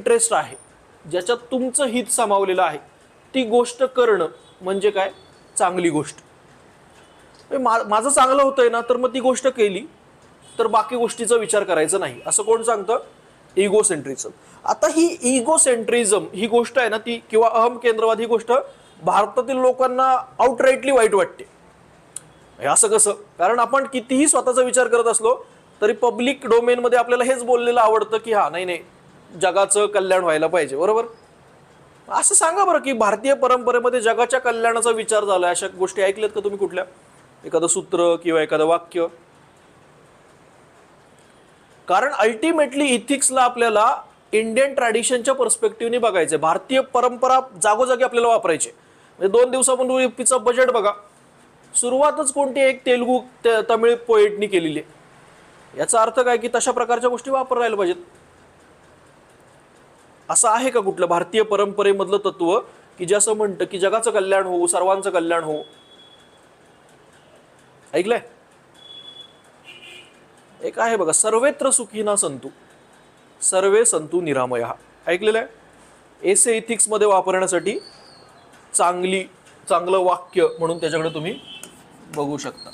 Interest आहे. ज्याच्यात तुमचं हित सामावलेलं आहे. ती गोष्ट करणं म्हणजे काय? चांगली गोष्ट. मा माझं चांगलं होतंय ना तर मग ती गोष्ट केली तर बाकी गोष्टीचा विचार करायचा नाही. असं कोण सांगतं? इगो सेंट्रिझम आता ही इगो सेंट्रिझम ही गोष्ट आहे ना ती किंवा अहम केंद्रवाद ही गोष्ट भारतातील लोकांना आउटराईटली वाईट वाटते. असं कसं? कारण आपण कितीही स्वतःचा विचार करत असलो तरी पब्लिक डोमेनमध्ये आपल्याला हेच बोललेलं आवडतं की हा नाही नाही जगाचं कल्याण व्हायला पाहिजे बरोबर? असं सांगा बरं की भारतीय परंपरेमध्ये जगाच्या कल्याणाचा विचार झाला अशा गोष्टी ऐकल्यात का तुम्ही कुठल्या? एखादं सूत्र किंवा एखादं वाक्य? कारण अल्टिमेटली इथिक्सला आपल्याला इंडियन ट्रॅडिशनच्या पर्स्पेक्टिव्हने बघायचं भारतीय परंपरा जागोजागी आपल्याला वापरायचे. म्हणजे दोन दिवसापूर्वीचं बजेट बघा. सुरुवातच कोणती एक तेलुगू तमिळ पोएटनी केलेली आहे. याचा अर्थ काय की तशा प्रकारच्या गोष्टी वापरायला पाहिजेत. असं आहे का कुठलं भारतीय परंपरेमधलं तत्व की जे असं म्हणतं की जगाचं कल्याण होऊ सर्वांचं कल्याण होऊ ऐकलंय? एक आहे बघा सर्वेत्र सुखीना संतू सर्वे संतू निरामया. ऐकलेलं आहे एसे इथिक्समध्ये वापरण्यासाठी चांगली चांगलं वाक्य म्हणून त्याच्याकडे तुम्ही बघू शकता.